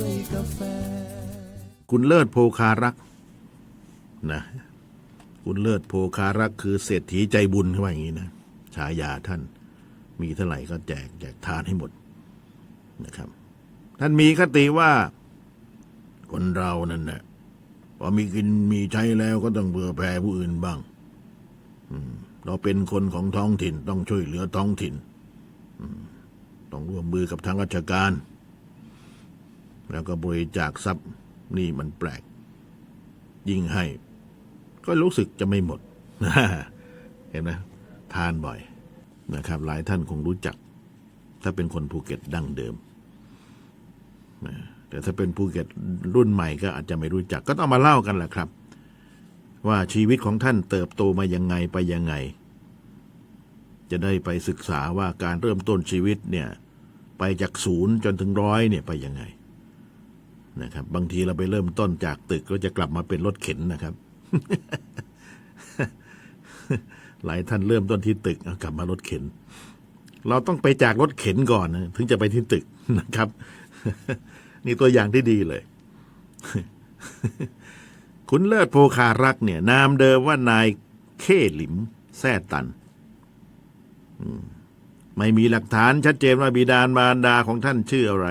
ด้วยกาแฟ คุณเลิศโพคารักนะคุณเลิศโพคารักคือเศรษฐีใจบุญเขาว่าอย่างนี้นะฉายาท่าน มีเท่าไหร่ก็แจกแจกทานให้หมดนะครับ ท่านมีคติว่า คนเรานั่นนะพอมีกินมีใช้แล้วก็ต้องเบื่อแผ่ผู้อื่นบ้างเราเป็นคนของท้องถิ่นต้องช่วยเหลือท้องถิ่นต้องร่วมมือกับทางราชการ แล้วก็บริจาคทรัพย์นี่มันแปลก ยิ่งให้ ก็รู้สึกจะไม่หมด เห็นไหมทานบ่อยนะครับ หลายท่านคงรู้จัก ถ้าเป็นคนภูเก็ตดั้งเดิม แต่ถ้าเป็นภูเก็ตรุ่นใหม่ก็อาจจะไม่รู้จัก ก็ต้องมาเล่ากันแหละครับ ว่าชีวิตของท่านเติบโตมายังไงไปยังไง จะได้ไปศึกษาว่าการเริ่มต้นชีวิตเนี่ย ไปจากศูนย์จนถึงร้อยเนี่ยไปยังไง นะครับ บางทีเราไปเริ่มต้นจากตึกก็จะกลับมาเป็นรถเข็นนะครับ หลายท่านเริ่มต้นที่ตึกกลับมารถเข็น เราต้องไปจากรถเข็นก่อนนะถึงจะไปที่ตึกนะครับ นี่ตัวอย่างที่ดีเลย คุณเลิศโพคารักเนี่ย นามเดิมว่านายเข้หลิมแซ่ตันไม่มีหลักฐานชัดเจนว่าบิดามารดาของท่านชื่ออะไร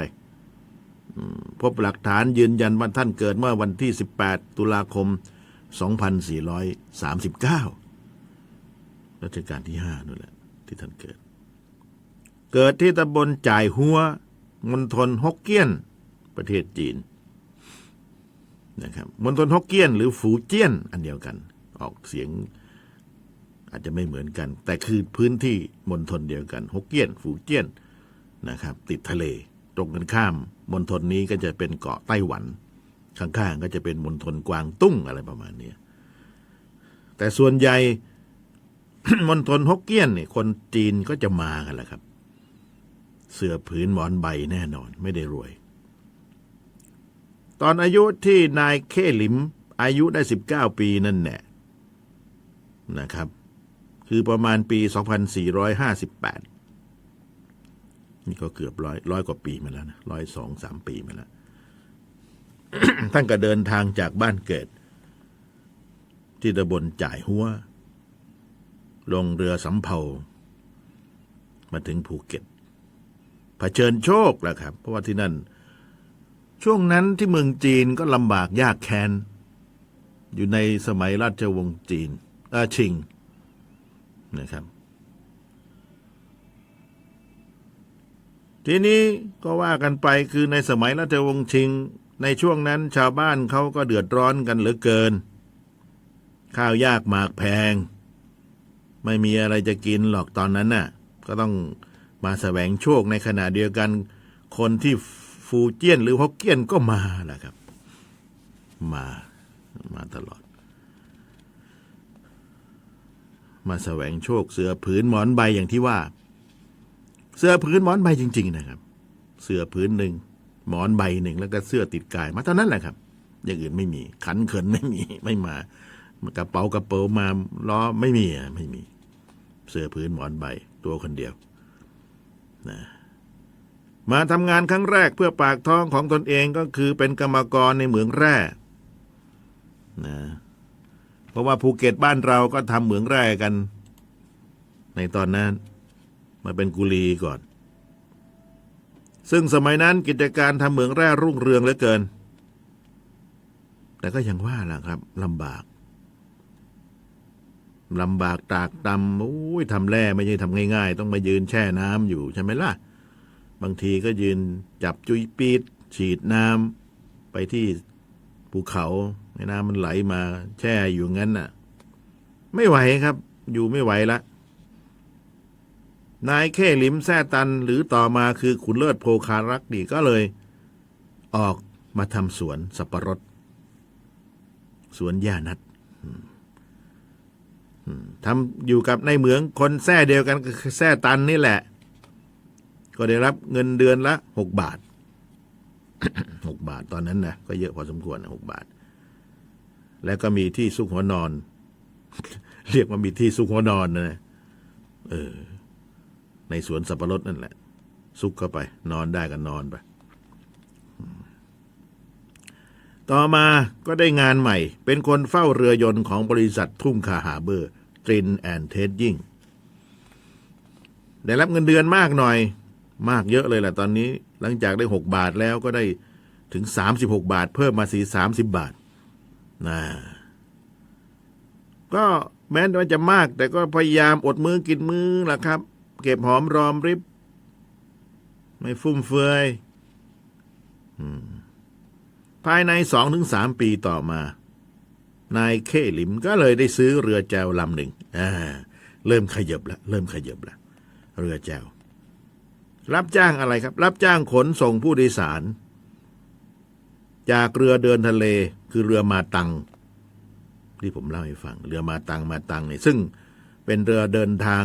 พบหลักฐานยืนยันว่าท่านเกิดเมื่อวันที่ 18 ตุลาคม 2439 รัชกาลที่ห้านั่นแหละที่ท่านเกิด เกิดที่ตำบลจ่ายหัวมณฑลฮกเกี้ยน ประเทศจีนนะครับมณฑลฮกเกี้ยน หรือฝูเจี้ยน อันเดียวกัน ออกเสียงอาจจะไม่เหมือนกัน แต่คือพื้นที่มณฑลเดียวกันฮกเกี้ยน ฝูเจี้ยนนะครับ ติดทะเล ตรงกันข้าม มณฑลนี้ก็จะเป็นเกาะไต้หวัน ข้างๆก็จะเป็นมณฑลกวางตุ้งอะไรประมาณนี้แต่ส่วนใหญ่มณฑลฮกเกี้ยนเนี่ยคนจีนก็จะมากันแหละครับ เสื้อผืนหมอนใบแน่นอน ไม่ได้รวย ตอนอายุที่นายเข้หลิม อายุได้สิบเก้าปีนั่นแหละนะครับ คือประมาณปี 2458 นี่ก็เกือบร้อยร้อยกว่าปีมาแล้วนะร้อยสองสามปีมาแล้วท่านก็เดินทางจากบ้านเกิด ที่ตำบลจ่ายหัว ลงเรือสำเภามาถึงภูเก็ตเผชิญโชคแหละครับ เพราะว่าที่นั่น ช่วงนั้นที่เมืองจีนก็ลำบากยากแค้นอยู่ในสมัยราชวงศ์จีนอาชิงนะครับ ทีนี้ก็ว่ากันไปคือในสมัยรัชวงศ์ชิง ในช่วงนั้นชาวบ้านเขาก็เดือดร้อนกันเหลือเกิน ข้าวยากหมากแพง ไม่มีอะไรจะกินหรอกตอนนั้นน่ะ ก็ต้องมาแสวงโชคในขณะเดียวกัน คนที่ฟูเจี้ยนหรือฮกเกี้ยนก็มาแหละครับ มามาตลอด มาแสวงโชคเสือผืนหมอนใบอย่างที่ว่า เสื้อผืนหมอนใบจริง ๆ นะครับ เสื้อผืนหนึ่งหมอนใบหนึ่งแล้วก็เสื้อติดกายมาเท่านั้นแหละครับ อย่างอื่นไม่มี ขันเขินไม่มีไม่มากระเป๋ากระเป๋ามาล้อไม่มีอะไม่มี เสื้อผืนหมอนใบ ตัวคนเดียวนะมาทำงานครั้งแรกเพื่อปากท้องของตนเองก็คือเป็นกรรมกรในเหมืองแร่นะเพราะว่าภูเก็ตบ้านเราก็ทำเหมืองแร่กัน ในตอนนั้น มาเป็นกุลีก่อน ซึ่งสมัยนั้นกิจการทำเหมืองแร่รุ่งเรืองเหลือเกิน แต่ก็ยังว่าล่ะครับลำบากลำบากตากตำโอ้ยทำแร่ไม่ใช่ทำง่ายๆ ต้องมายืนแช่น้ำอยู่ใช่ไหมล่ะ บางทีก็ยืนจับจุยปีดฉีดน้ำไปที่ภูเขาให้น้ำมันไหลมาแช่อยู่งั้นน่ะ ไม่ไหวครับ อยู่ไม่ไหวละ นายเข้ลิมแซ่ตันหรือต่อมาคือขุนเลิศโพคารักดีก็เลย ออกมาทำสวนสับปะรด สวนย่านัดทำอยู่กับในเหมืองคนแท้เดียวกันคือแท้ตันนี่แหละ ก็ได้รับเงินเดือนละหกบาทหกบาทตอนนั้นนะก็เยอะพอสมควรหกบาท แล้วก็มีที่ซุกหัวนอน เรียกว่ามีที่ซุกหัวนอนนะเออ ในสวนสับปะรดนั่นแหละ ซุกเข้าไป นอนได้ก็นอนไป ต่อมาก็ได้งานใหม่ เป็นคนเฝ้าเรือยนต์ของบริษัททุ่งคาหาเบอร์ตรินแอนเทสยิ่งได้รับเงินเดือนมากหน่อย มากเยอะเลยแหละตอนนี้ หลังจากได้หกบาทแล้วก็ได้ถึงสามสิบหกบาท เพิ่มมาสี่สามสิบบาทนะก็แม้ว่าจะมาก แต่ก็พยายามอดมือกินมือล่ะครับ เก็บหอมรอมริบ ไม่ฟุ่มเฟือยอภายในสองถึงสามปีต่อมา นายเข้หลิมก็เลยได้ซื้อเรือแจวลำหนึ่งเริ่มขยบแล้วเริ่มขยบแล้วเรือแจว รับจ้างอะไรครับ รับจ้างขนส่งผู้โดยสาร จากเรือเดินทะเลคือเรือมาตัง ที่ผมเล่าให้ฟัง เรือมาตังมาตังเนี่ยซึ่งเป็นเรือเดินทาง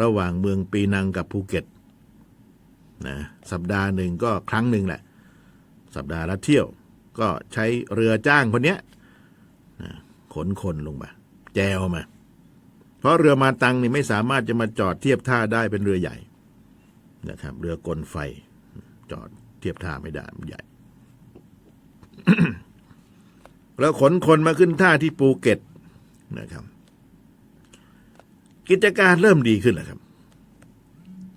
ระหว่างเมืองปีนังกับภูเก็ตนะสัปดาห์หนึ่งก็ครั้งหนึ่งแหละ สัปดาห์ละเที่ยว ก็ใช้เรือจ้างคนเนี้ยนะขนคนลงมาแจวมา เพราะเรือมาตังนี่ไม่สามารถจะมาจอดเทียบท่าได้เป็นเรือใหญ่นะครับ เรือกลไฟ จอดเทียบท่าไม่ได้มันใหญ่ แล้วขนคนมาขึ้นท่าที่ภูเก็ตนะครับ กิจการเริ่มดีขึ้นแล้วครับ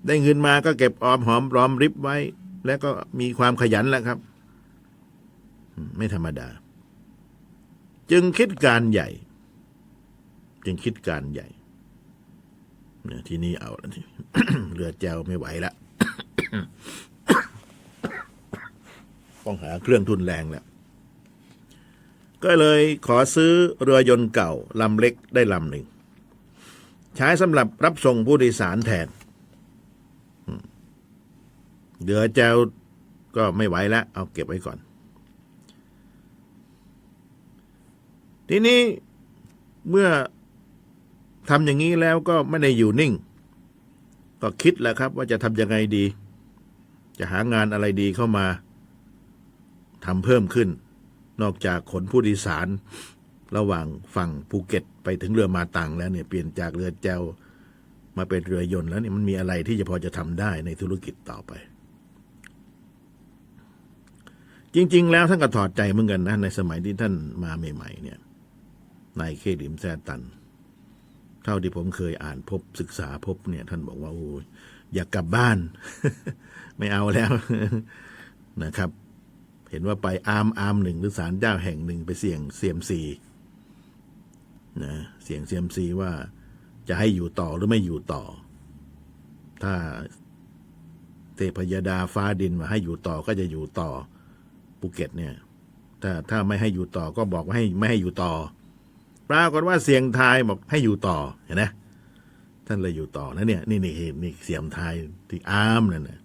ได้เงินมาก็เก็บออมหอมรอมริบไว้ แล้วก็มีความขยันแล้วครับ ไม่ธรรมดา จึงคิดการใหญ่ จึงคิดการใหญ่เนี่ยที่นี่เอาแล้วทีเรือแจวไม่ไหวละต้องหาเครื่องทุนแรงแล้วก็เลยขอซื้อเรือยนต์เก่าลำเล็กได้ลำหนึ่ง ใช้สำหรับรับส่งผู้โดยสารแทนเรือแจวก็ไม่ไหวแล้ว เอาเก็บไว้ก่อน ทีนี้เมื่อทำอย่างนี้แล้วก็ไม่ได้อยู่นิ่ง ก็คิดแหละครับ ว่าจะทำยังไงดี จะหางานอะไรดีเข้ามาทำเพิ่มขึ้น นอกจากขนผู้โดยสาร ระหว่างฝั่งภูเก็ตไปถึงเรือมาตังแล้วเนี่ยเปลี่ยนจากเรือแจวมาเป็นเรือยนต์แล้วเนี่ยมันมีอะไรที่จะพอจะทำได้ในธุรกิจต่อไป จริง ๆ แล้วท่านก็ถอดใจเหมือนกันนะในสมัยที่ท่านมาใหม่ ๆ เนี่ยนายเคดิมแซตัน เท่าที่ผมเคยอ่านพบศึกษาพบเนี่ย ท่านบอกว่าโอ้ยอยากกลับบ้าน ไม่เอาแล้วนะครับ เห็นว่าไปอาร์มอาร์มหนึ่งหรือศาลเจ้าแห่งหนึ่งไปเสี่ยงเซียมซี นะเสียงเซียมซีว่าจะให้อยู่ต่อหรือไม่อยู่ต่อ ถ้าเทพยดาฟ้าดินมาให้อยู่ต่อก็จะอยู่ต่อภูเก็ตเนี่ย ถ้าถ้าไม่ให้อยู่ต่อก็บอกว่าให้ไม่ให้อยู่ต่อ ปรากฏว่าเสียงทายบอกให้อยู่ต่อเห็นไหมท่านเลยอยู่ต่อนะเนี่ยนี่นี่เห็นนี่เสียงทายที่อามนั่นนะ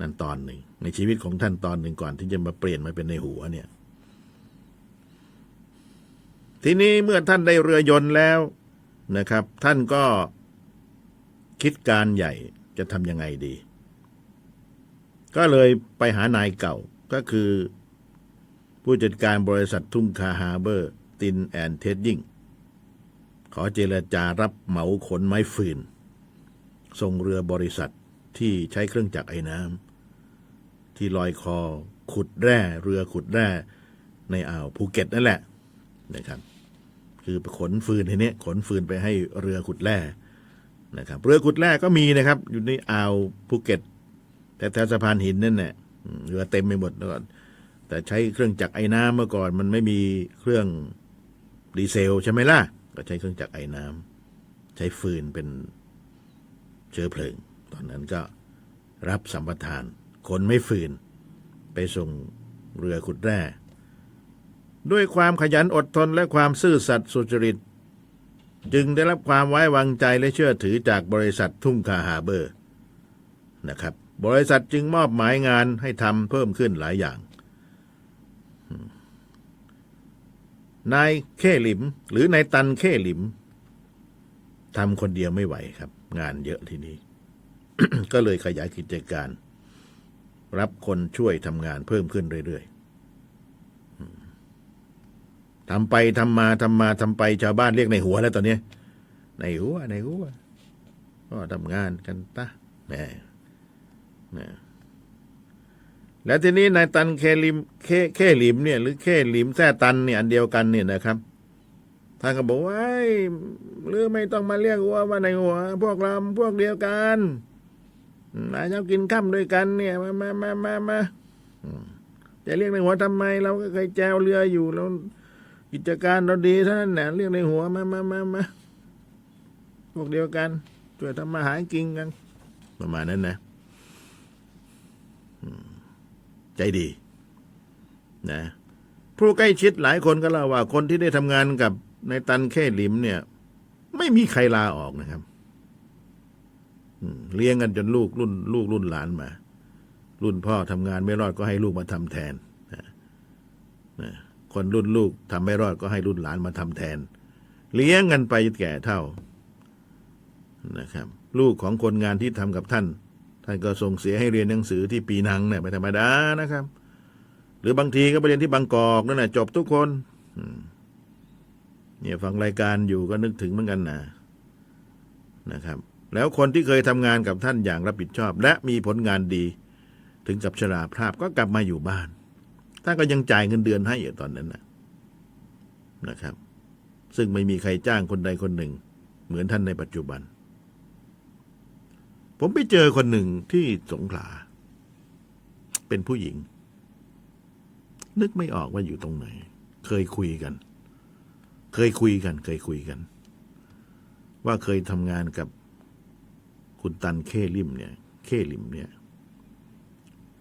นั่นตอนหนึ่งในชีวิตของท่านตอนหนึ่งก่อนที่จะมาเปลี่ยนมาเป็นในหัวเนี่ย ทีนี้เมื่อท่านได้เรือยนต์แล้วนะครับ ท่านก็คิดการใหญ่จะทำยังไงดี ก็เลยไปหานายเก่าก็คือ ผู้จัดการบริษัททุ่งคาฮาเบอร์ ตินแอนเทดยิ่งขอเจรจารับเหมาขนไม้ฟืนส่งเรือบริษัทที่ใช้เครื่องจักรไอ้น้ำที่ลอยคอขุดแร่ เรือขุดแร่ในอ่าวภูเก็ตนั่นแหละนะครับ คือขนฟืนทีนี้ขนฟืนไปให้เรือขุดแร่นะครับ เรือขุดแร่ก็มีนะครับ อยู่ในอ่าวภูเก็ตแต่แถวสะพานหินนั่นแหละเรือเต็มไปหมดแล้วก็แต่ใช้เครื่องจักรไอ้น้ำเมื่อก่อน มันไม่มีเครื่องดีเซลใช่ไหมล่ะ ก็ใช้เครื่องจักรไอ้น้ำใช้ฟืนเป็นเชื้อเพลิง ตอนนั้นก็รับสัมปทานขนไม่ฟืน ไปส่งเรือขุดแร่ ด้วยความขยันอดทนและความซื่อสัตย์สุจริต จึงได้รับความไว้วางใจและเชื่อถือจากบริษัททุ่งคาฮาเบอร์นะครับ บริษัทจึงมอบหมายงานให้ทำเพิ่มขึ้นหลายอย่าง นายเข้หลิม หรือนายตันเข้หลิมทำคนเดียวไม่ไหวครับ งานเยอะทีนี้ ก็เลยขยายกิจการ รับคนช่วยทำงานเพิ่มขึ้นเรื่อยๆ ทำไปทำมาทำมาทำไปชาวบ้านเรียกในหัวแล้วตอนนี้ในหัวในหัวก็ทำงานกันปะแหมแหมแล้วทีนี้นายตันเคลิมเคเคลิมเนี่ย หรือเคลิมแท้ตันเนี่ยอันเดียวกันเนี่ยนะครับท่านก็บอกว่าหรือไม่ต้องมาเรียกว่าว่าในหัว พวกเราพวกเดียวกันมาเช้ากินข้าด้วยกัน เนี่ยมามามามามาจะเรียกในหัวทำไม เราก็เคยแจวเรืออยู่เรา กิจการเราดีเท่านั้นแหละเรียกในหัวมามามามาพวกเดียวกันช่วยทำมาหากินกัน ประมาณนั้นนะใจดี นะ ผู้ใกล้ชิดหลายคนก็เล่าว่า คนที่ได้ทำงานกับในตันแค่หลิมเนี่ย ไม่มีใครลาออกนะครับเลี้ยงกันจนลูกรุ่น ลูกรุ่นหลานมา รุ่นพ่อทำงานไม่รอดก็ให้ลูกมาทำแทนนะ คนรุ่นลูกทำไม่รอดก็ให้รุ่นหลานมาทำแทน เลี้ยงกันไปจนแก่เท่านะครับ ลูกของคนงานที่ทำกับท่าน ท่านก็ส่งเสียให้เรียนหนังสือที่ปีนังเนี่ยไม่ธรรมดานะครับ หรือบางทีก็ไปเรียนที่บางกอกนั่นแหละจบทุกคนเนี่ยฟังรายการอยู่ก็นึกถึงเหมือนกันนะนะครับ แล้วคนที่เคยทำงานกับท่านอย่างรับผิดชอบ และมีผลงานดี ถึงกับชราภาพก็กลับมาอยู่บ้าน ท่านก็ยังจ่ายเงินเดือนให้อยู่ตอนนั้นนะนะครับ ซึ่งไม่มีใครจ้างคนใดคนหนึ่ง เหมือนท่านในปัจจุบัน ผมไปเจอคนหนึ่งที่สงขลา เป็นผู้หญิง นึกไม่ออกว่าอยู่ตรงไหน เคยคุยกัน เคยคุยกัน เคยคุยกัน ว่าเคยทำงานกับคุณตันเคลิมเนี่ย เคลิมเนี่ย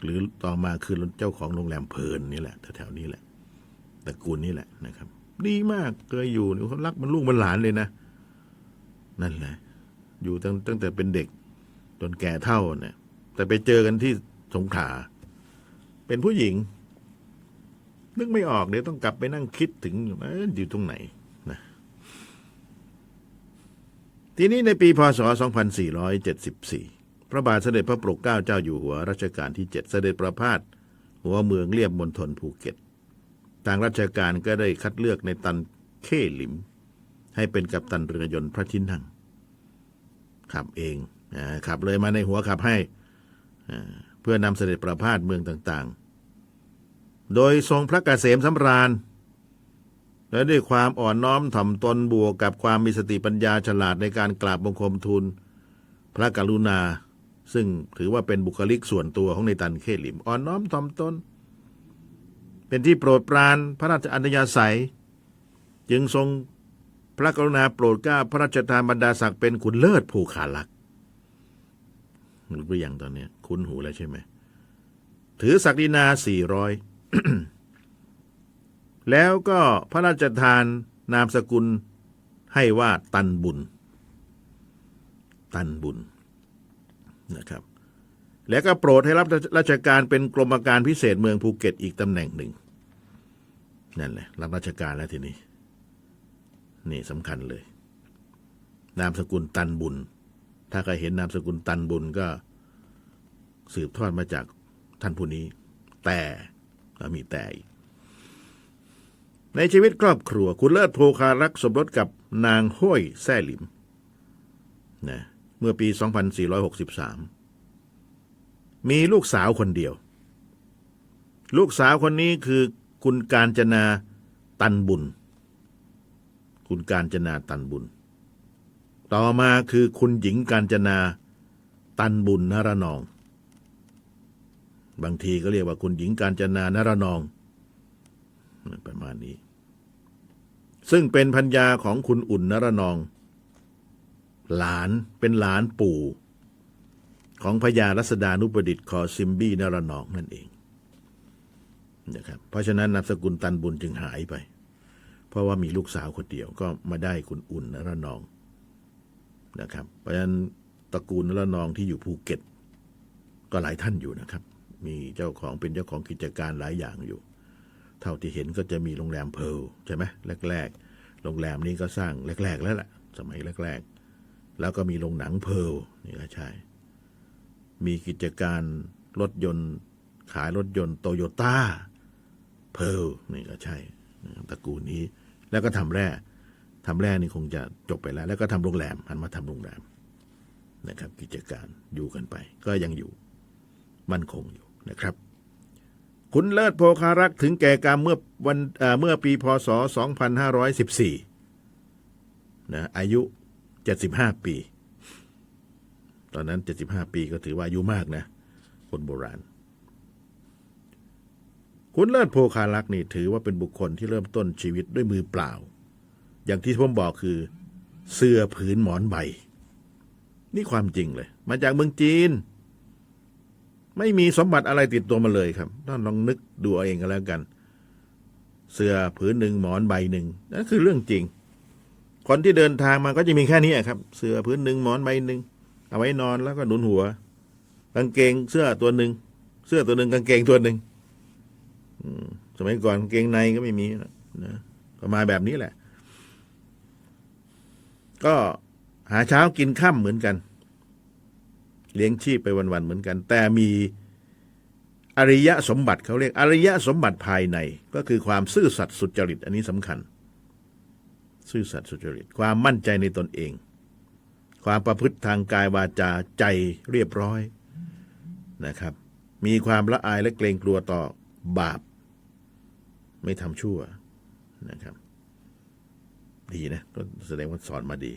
หรือต่อมาคือเจ้าของโรงแรมเพลินนี่แหละแถวๆนี้แหละตระกูลนี่แหละนะครับ ดีมากเคยอยู่เขารักมันลูกมันหลานเลยนะ นั่นแหละ อยู่ตั้งตั้งแต่เป็นเด็กจนแก่เท่าเนี่ย แต่ไปเจอกันที่สงขลาเป็นผู้หญิง นึกไม่ออกเดี๋ยวต้องกลับไปนั่งคิดถึงออยู่ตรงไหนนะทีนี้ในปีพศ 2474 พระบาทเสด็จพระปกเกล้าเจ้าอยู่หัวรัชกาลที่ 7 เสด็จประพาสหัวเมืองเรียบมณฑลภูเก็ต ทางราชการก็ได้คัดเลือกในตันเข้หลิม ให้เป็นกัปตันเรือยนต์พระที่นั่ง ขับเองอขับเลยมาในหัวขับให้ เพื่อนำเสด็จประพาสเมืองต่างๆ โดยทรงพระเกษมสำราญ และด้วยความอ่อนน้อมถ่อมตนบวกกับความมีสติปัญญาฉลาดในการกราบบังคมทูลพระกรุณา ซึ่งถือว่าเป็นบุคลิกส่วนตัวของในตันเข้หลิม อ่อนน้อมถ่อมตน เป็นที่โปรดปรานพระราชอัธยาศัย จึงทรงพระกรุณาโปรดเกล้าพระราชทานบรรดาศักดิ์เป็นขุนเลิศภูขาลักรู้หรือยังตอนนี้คุ้นหูแล้วใช่ไหม ถือศักดินาสี่ร้อยแล้วก็พระราชทานนามสกุลให้ว่าตันบุญ ตันบุญ นะครับ แล้วก็โปรดให้รับราชการเป็นกรมการพิเศษเมืองภูเก็ตอีกตำแหน่งหนึ่งนั่นแหละรับราชการแล้วทีนี้ นี่สำคัญเลย นามสกุลตันบุญ ถ้าใครเห็นนามสกุลตันบุญก็ สืบทอดมาจากท่านผู้นี้ แต่ก็มีแต่อีกในชีวิตครอบครัว คุณเลิศโพคารักสมรสกับนางห้อยแซ่หลิมนะ เมื่อปี 2463 มีลูกสาวคนเดียว ลูกสาวคนนี้คือคุณการจนาตันบุญ คุณการจนาตันบุญ ต่อมาคือคุณหญิงการจนาตันบุญนรนอง บางทีก็เรียกว่าคุณหญิงการจนานรนอง ประมาณนี้ ซึ่งเป็นพัญญาของคุณอุ่นนรนอง หลานเป็นหลานปู่ ของพญารัศดานุประดิษฐ์คอซิมบี้นรนองนั่นเองนะครับเพราะฉะนั้นนามสกุลตันบุญจึงหายไป เพราะว่ามีลูกสาวคนเดียวก็มาได้คุณอุ่นนรนองนะครับ เพราะฉะนั้นตระกูลนรนองที่อยู่ภูเก็ต ก็หลายท่านอยู่นะครับ มีเจ้าของเป็นเจ้าของกิจการหลายอย่างอยู่ เท่าที่เห็นก็จะมีโรงแรมเพลใช่ไหมแรก ๆ โรงแรมนี้ก็สร้างแรก ๆ แล้วแหละสมัยแรกๆ แล้วก็มีโรงหนังเพลนี่ก็ใช่ มีกิจการรถยนต์ ขายรถยนต์โตโยต้าเพลนี่ก็ใช่ตระกูลนี้ แล้วก็ทำแร่ทำแร่นี่คงจะจบไปแล้ว แล้วก็ทำโรงแรมหันมาทำโรงแรมนะครับ กิจการอยู่กันไป ก็ยังอยู่ มั่นคงอยู่นะครับคุณเลิศโพคารักษ์ถึงแก่กรรมเมื่อวันเอ่อเมื่อปีพศ 2514นะอายุ 75ปี ตอนนั้น75ปีก็ถือว่าอายุมากนะ คนโบราณ คุณเลิศโพคารักษ์นี่ถือว่าเป็นบุคคลที่เริ่มต้นชีวิตด้วยมือเปล่า อย่างที่ผมบอกคือ เสื้อผืนหมอนใบ นี่ความจริงเลย มาจากเมืองจีน ไม่มีสมบัติอะไรติดตัวมาเลยครับท่านลองนึกดูเอาเองก็แล้วกัน เสื้อผืนหนึ่งหมอนใบหนึ่งนั่นคือเรื่องจริง คนที่เดินทางมาก็จะมีแค่นี้ครับ เสื้อผืนหนึ่งหมอนใบหนึ่งเอาไว้นอนแล้วก็หนุนหัว กางเกงเสื้อตัวหนึ่งเสื้อตัวหนึ่งกางเกงตัวหนึ่งสมัยก่อนกางเกงในก็ไม่มีนะนะมาณแบบนี้แหละ ก็หาเช้ากินค่ำเหมือนกัน เลี้ยงชีพไปวันๆเหมือนกัน แต่มีอริยะสมบัติเขาเรียกอริยะสมบัติภายใน ก็คือความซื่อสัตย์สุจริต อันนี้สำคัญ ซื่อสัตย์สุจริต ความมั่นใจในตนเอง ความประพฤติทางกายวาจาใจเรียบร้อยนะครับ มีความละอายและเกรงกลัวต่อบาป ไม่ทำชั่วนะครับ ดีนะ ก็แสดงว่าสอนมาดี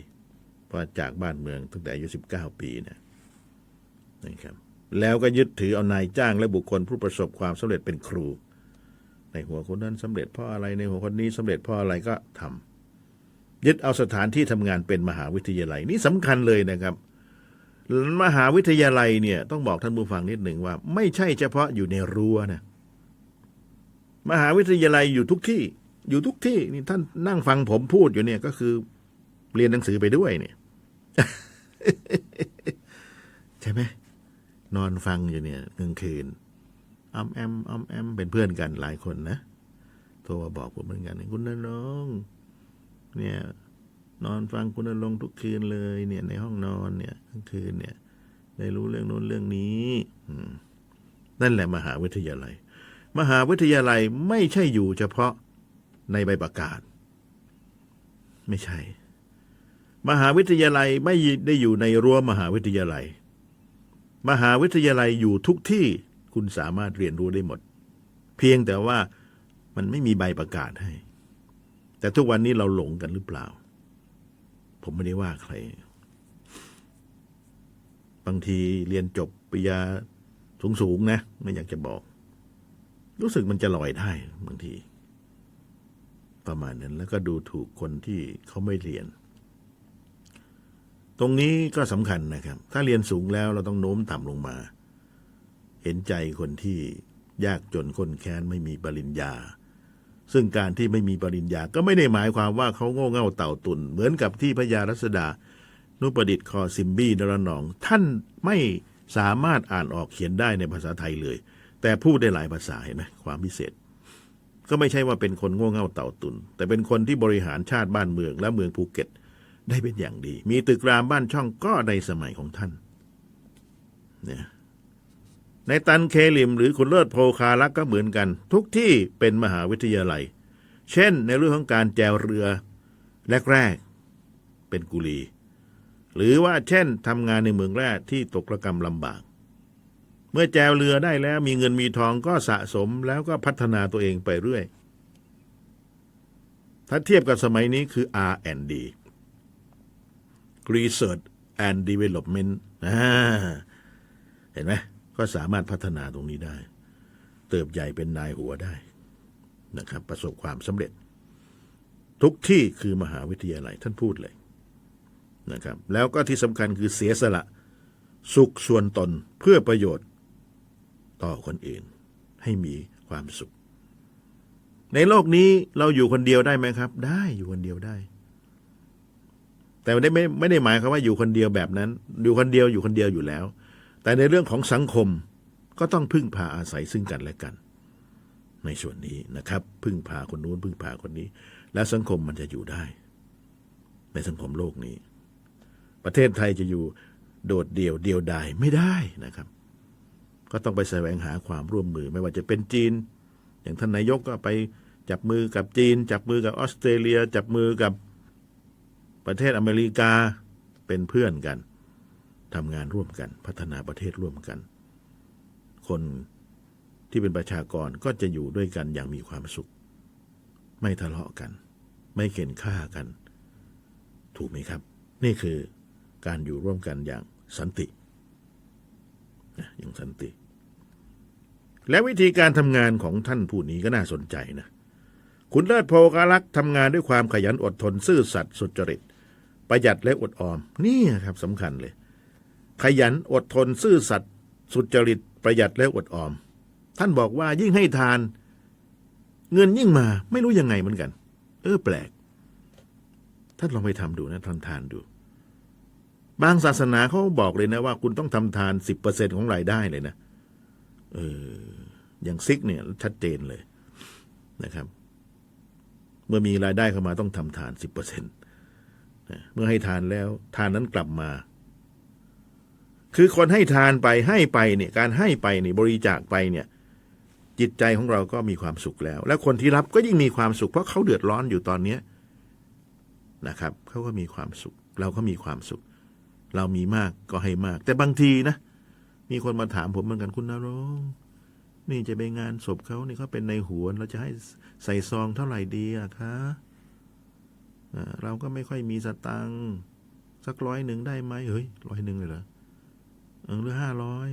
เพราะจากบ้านเมืองตั้งแต่อายุสิบเก้าปีนี่ยนะครับแล้วก็ยึดถือเอานายจ้างและบุคคลผู้ประสบความสำเร็จเป็นครู ในหัวคนนั้นสำเร็จเพราะอะไรในหัวคนนี้สำเร็จเพราะอะไรก็ทำ ยึดเอาสถานที่ทำงานเป็นมหาวิทยาลัย นี่สำคัญเลยนะครับ มหาวิทยาลัยเนี่ยต้องบอกท่านผู้ฟังนิดหนึ่งว่า ไม่ใช่เฉพาะอยู่ในรั้วนะมหาวิทยาลัยอยู่ทุกที่ อยู่ทุกที่นี่ท่านนั่งฟังผมพูดอยู่เนี่ยก็คือเรียนหนังสือไปด้วยเนี่ยใช่ไหมนอนฟังอยู่เนี่ยกลางคืนอ้อมแอมอ้อมแอมเป็นเพื่อนกันหลายคนนะโทรมาบอกผมเหมือนกันคุณนรง เนี่ยนอนฟังคุณนรงทุกคืนเลยเนี่ยในห้องนอนเนี่ยกลางคืนเนี่ยได้รู้เรื่องโน้นเรื่องนี้นั่นแหละมหาวิทยาลัย มหาวิทยาลัยไม่ใช่อยู่เฉพาะในใบประกาศ ไม่ใช่ มหาวิทยาลัยไม่ได้อยู่ในรั้วมหาวิทยาลัย มหาวิทยาลัยอยู่ทุกที่คุณสามารถเรียนรู้ได้หมด เพียงแต่ว่ามันไม่มีใบประกาศให้ แต่ทุกวันนี้เราหลงกันหรือเปล่า ผมไม่ได้ว่าใคร บางทีเรียนจบปริญญาสูงๆนะ ไม่อยากจะบอก รู้สึกมันจะลอยได้บางที ประมาณนั้นแล้วก็ดูถูกคนที่เขาไม่เรียน ตรงนี้ก็สำคัญนะครับ ถ้าเรียนสูงแล้วเราต้องโน้มต่ำลงมา เห็นใจคนที่ยากจนคนแค้นไม่มีปริญญา ซึ่งการที่ไม่มีปริญญาก็ไม่ได้หมายความว่าเขาโง่เง่าเต่าตุน เหมือนกับที่พระยารัศดา นุประดิษฐ์คอซิมบี้นรนอง ท่านไม่สามารถอ่านออกเขียนได้ในภาษาไทยเลย แต่พูดได้หลายภาษาเห็นไหมความพิเศษ ก็ไม่ใช่ว่าเป็นคนโง่เง่าเต่าตุน แต่เป็นคนที่บริหารชาติบ้านเมืองและเมืองภูเก็ต ได้เป็นอย่างดี มีตึกรามบ้านช่องก็ในสมัยของท่านเนี่ย ในตันเคลิมหรือคุณเลิศโพคารักก็เหมือนกัน ทุกที่เป็นมหาวิทยาลัย เช่นในเรื่องของการแจวเรือแรกๆเป็นกุลี หรือว่าเช่นทำงานในเมืองแร่ที่ตกระกรรมลำบาก เมื่อแจวเรือได้แล้วมีเงินมีทองก็สะสมแล้วก็พัฒนาตัวเองไปเรื่อย ถ้าเทียบกับสมัยนี้คือ R&D Research and Development เห็นไหม ก็สามารถพัฒนาตรงนี้ได้ เติบใหญ่เป็นนายหัวได้นะครับ ประสบความสำเร็จ ทุกที่คือมหาวิทยาลัยท่านพูดเลยนะครับ แล้วก็ที่สำคัญคือเสียสละสุขส่วนตนเพื่อประโยชน์ต่อคนอื่น ให้มีความสุข ในโลกนี้เราอยู่คนเดียวได้ไหมครับ ได้อยู่คนเดียวได้ แต่ไม่ได้ไม่ไม่ได้หมายความว่าอยู่คนเดียวแบบนั้น อยู่คนเดียวอยู่คนเดียวอยู่แล้ว แต่ในเรื่องของสังคมก็ต้องพึ่งพาอาศัยซึ่งกันและกัน ในส่วนนี้นะครับ พึ่งพาคนนู้นพึ่งพาคนนี้ และสังคมมันจะอยู่ได้ ในสังคมโลกนี้ ประเทศไทยจะอยู่โดดเดี่ยวเดียวดายไม่ได้นะครับ ก็ต้องไปแสวงหาความร่วมมือไม่ว่าจะเป็นจีน อย่างท่านนายกก็ไปจับมือกับจีน จับมือกับออสเตรเลีย จับมือกับประเทศอเมริกาเป็นเพื่อนกัน ทำงานร่วมกัน พัฒนาประเทศร่วมกัน คนที่เป็นประชากรก็จะอยู่ด้วยกันอย่างมีความสุข ไม่ทะเลาะกัน ไม่เข็นฆ่ากัน ถูกไหมครับ นี่คือการอยู่ร่วมกันอย่างสันติอย่างสันติ และวิธีการทำงานของท่านผู้นี้ก็น่าสนใจนะคุณเลิศโพกาลักษ์ทำงานด้วยความขยันอดทนซื่อสัตย์สุจริต ประหยัดและอดออม นี่ครับสำคัญเลย ขยันอดทนซื่อสัตย์สุจริตประหยัดและอดออม ท่านบอกว่ายิ่งให้ทาน เงินยิ่งมาไม่รู้ยังไงเหมือนกัน เออแปลก ท่านลองไปทำดูนะทำทานดู บางศาสนาเขาบอกเลยนะว่า คุณต้องทำทานสิบเปอร์เซ็นของรายได้เลยนะเอออย่างซิกเนี่ย ชัดเจนเลยนะครับ เมื่อมีรายได้เข้ามาต้องทำทานสิบเปอร์เซ็นต์เมื่อให้ทานแล้ว ทานนั้นกลับมา คือคนให้ทานไปให้ไปเนี่ยการให้ไปเนี่ยบริจาคไปเนี่ย จิตใจของเราก็มีความสุขแล้ว และคนที่รับก็ยิ่งมีความสุข เพราะเขาเดือดร้อนอยู่ตอนเนี้นะครับเขาก็มีความสุข เราก็มีความสุข เรามีมากก็ให้มาก แต่บางทีนะ มีคนมาถามผมเหมือนกันคุณนรงนี่จะไปงานศพเขานี่เขาเป็นในหัวเราจะให้ใส่ซองเท่าไหร่ดีอะคะอ่าเราก็ไม่ค่อยมีสตังค์สักร้อยหนึ่งได้ไหมเฮ้ยร้อยหนึ่งเลยเหรอ หรือห้าร้อย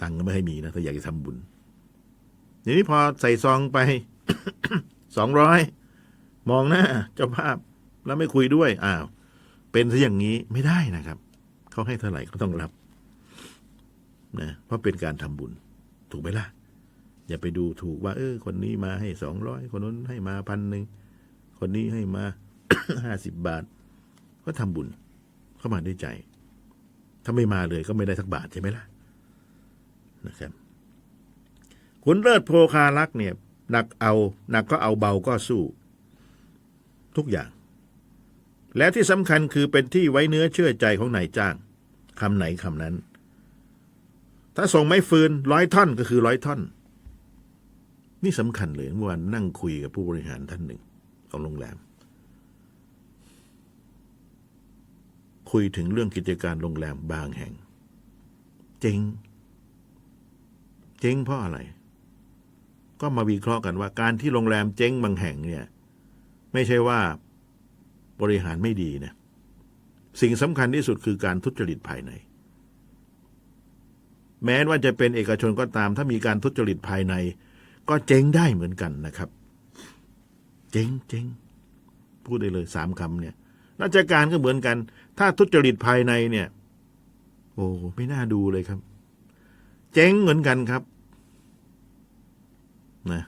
ตังก็ไม่ให้มีนะถ้าอยากจะทำบุญทีนี้พอใส่ซองไปสองร้อยมองหน้าเจ้าภาพแล้วไม่คุยด้วยอ้าวเป็นซะอย่างนี้ไม่ได้นะครับเขาให้เท่าไหร่ก็ต้องรับนะเพราะเป็นการทำบุญ ถูกไหมล่ะ อย่าไปดูถูกว่า เออ คนนี้มาให้สองร้อยคนนู้นให้มาพันหนึ่งคนนี้ให้มาห้าสิบบาท ก็ทำบุญเข้ามาด้วยใจ ถ้าไม่มาเลยก็ไม่ได้สักบาทใช่ไหมล่ะนะครับคุณเลิศโพคารักเนี่ยหนักเอาหนักก็เอาเบาก็สู้ ทุกอย่าง และที่สำคัญคือเป็นที่ไว้เนื้อเชื่อใจของนายจ้างคำไหนคำนั้น ถ้าส่งไม้ฟืนร้อยท่อนก็คือร้อยท่อน นี่สำคัญเลยเมื่อวานนั่งคุยกับผู้บริหารท่านหนึ่งของโรงแรม คุยถึงเรื่องกิจการโรงแรมบางแห่ง เจ๊งเจ๊งเพราะอะไร ก็มาวิเคราะห์กันว่าการที่โรงแรมเจ๊งบางแห่งเนี่ย ไม่ใช่ว่าบริหารไม่ดีนะสิ่งสำคัญที่สุดคือการทุจริตภายใน แม้ว่าจะเป็นเอกชนก็ตาม ถ้ามีการทุจริตภายใน ก็เจ๊งได้เหมือนกันนะครับ เจ๊งเจ๊งพูดได้เลยสามคำเนี่ย ราชการก็เหมือนกัน ถ้าทุจริตภายในเนี่ย โอ้ไม่น่าดูเลยครับ เจ๊งเหมือนกันครับนะ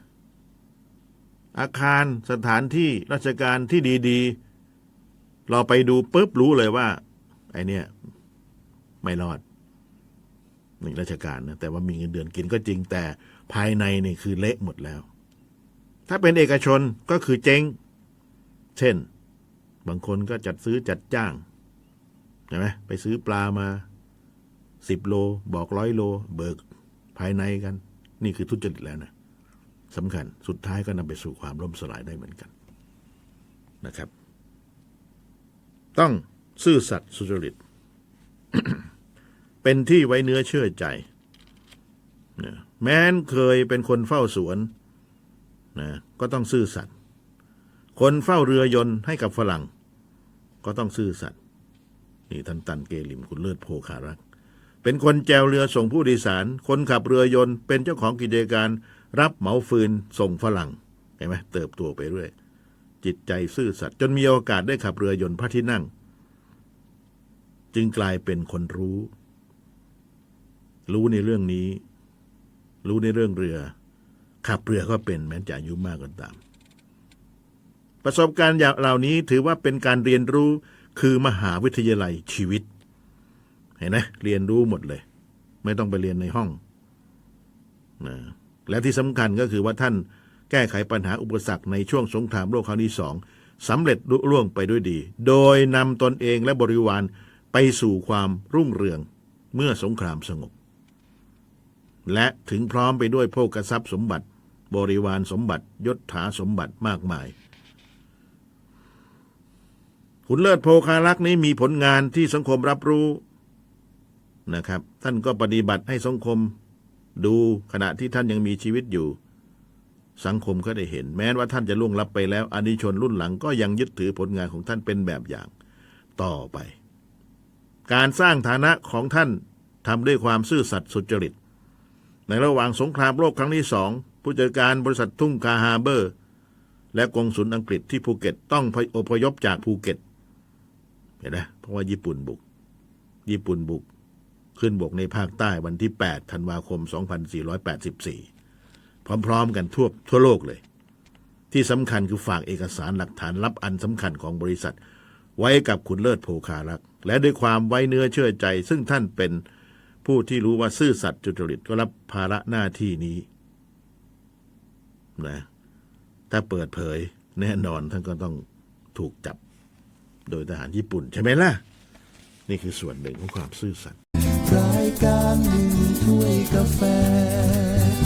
อาคารสถานที่ราชการที่ดี ๆ เราไปดูปุ๊บรู้เลยว่า ไอเนี่ยไม่รอดหนี่งราชการนะแต่ว่ามีเงินเดือนกินก็จริงแต่ภายในนี่คือเละหมดแล้ว ถ้าเป็นเอกชนก็คือเจ๊ง เช่น บางคนก็จัดซื้อจัดจ้างใช่ไหมไปซื้อปลามาสิบโล บอกร้อยโล เบิกภายในกัน นี่คือทุจริตแล้วนะสำคัญสุดท้ายก็นำไปสู่ความล่มสลายได้เหมือนกันนะครับ ต้องซื่อสัตย์สุจริต เป็นที่ไว้เนื้อเชื่อใจแม้นเคยเป็นคนเฝ้าสวนนะก็ต้องซื่อสัตย์ คนเฝ้าเรือยนต์ให้กับฝรั่ง ก็ต้องซื่อสัตย์นี่ท่านตันเกลิมคุณเลิศโพคารัก เป็นคนแจวเรือส่งผู้โดยสาร คนขับเรือยนต์เป็นเจ้าของกิจการรับเหมาฟืนส่งฝรั่งเห็นไหมเติบโตไปเรื่อยจิตใจซื่อสัตย์จนมีโอกาสได้ขับเรือยนต์พระที่นั่ง จึงกลายเป็นคนรู้ รู้ในเรื่องนี้ รู้ในเรื่องเรือ ขับเรือก็เป็นแม้จะอายุมากก็ตาม ประสบการณ์อย่างเหล่านี้ถือว่าเป็นการเรียนรู้คือมหาวิทยาลัยชีวิต เห็นไหมเรียนรู้หมดเลย ไม่ต้องไปเรียนในห้องนะและที่สำคัญก็คือว่าท่านแก้ไขปัญหาอุปสรรคในช่วงสงครามโลกครั้งที่สองสำเร็จลุล่วงไปด้วยดี โดยนำตนเองและบริวารไปสู่ความรุ่งเรืองเมื่อสงครามสงบ และถึงพร้อมไปด้วยโภกทรัพย์สมบัติ บริวารสมบัติยศถาสมบัติมากมาย ขุนเลิศโพคารักษ์นี้มีผลงานที่สังคมรับรู้นะครับ ท่านก็ปฏิบัติให้สังคมดูขณะที่ท่านยังมีชีวิตอยู่ สังคมก็ได้เห็น แม้ว่าท่านจะล่วงลับไปแล้วอนิชนรุ่นหลังก็ยังยึดถือผลงานของท่านเป็นแบบอย่างต่อไป การสร้างฐานะของท่านทำด้วยความซื่อสัตย์สุจริต ในระหว่างสงครามโลกครั้งที่สองผู้จัดการบริษัททุ่งคาฮาเบอร์ และกองสุลอังกฤษที่ภูเก็ตต้องอพยพจากภูเก็ต เห็นไหมเพราะว่าญี่ปุ่นบุก ญี่ปุ่นบุก ขึ้นบกในภาคใต้วันที่ 8 ธันวาคม 2484 พร้อม ๆ กันทั่วทั่วโลกเลย ที่สำคัญคือฝากเอกสารหลักฐานลับอันสำคัญของบริษัท ไว้กับคุณเลิศโภคารักษ์และด้วยความไว้เนื้อเชื่อใจ ซึ่งท่านเป็นผู้ที่รู้ว่าซื่อสัตย์จุจริตก็รับภาระหน้าที่นี้นะถ้าเปิดเผยแน่นอนท่านก็ต้องถูกจับ โดยทหารญี่ปุ่นใช่ไหมล่ะ นี่คือส่วนหนึ่งของความซื่อสัตย์รายการหนึ่งถ้วยกาแฟ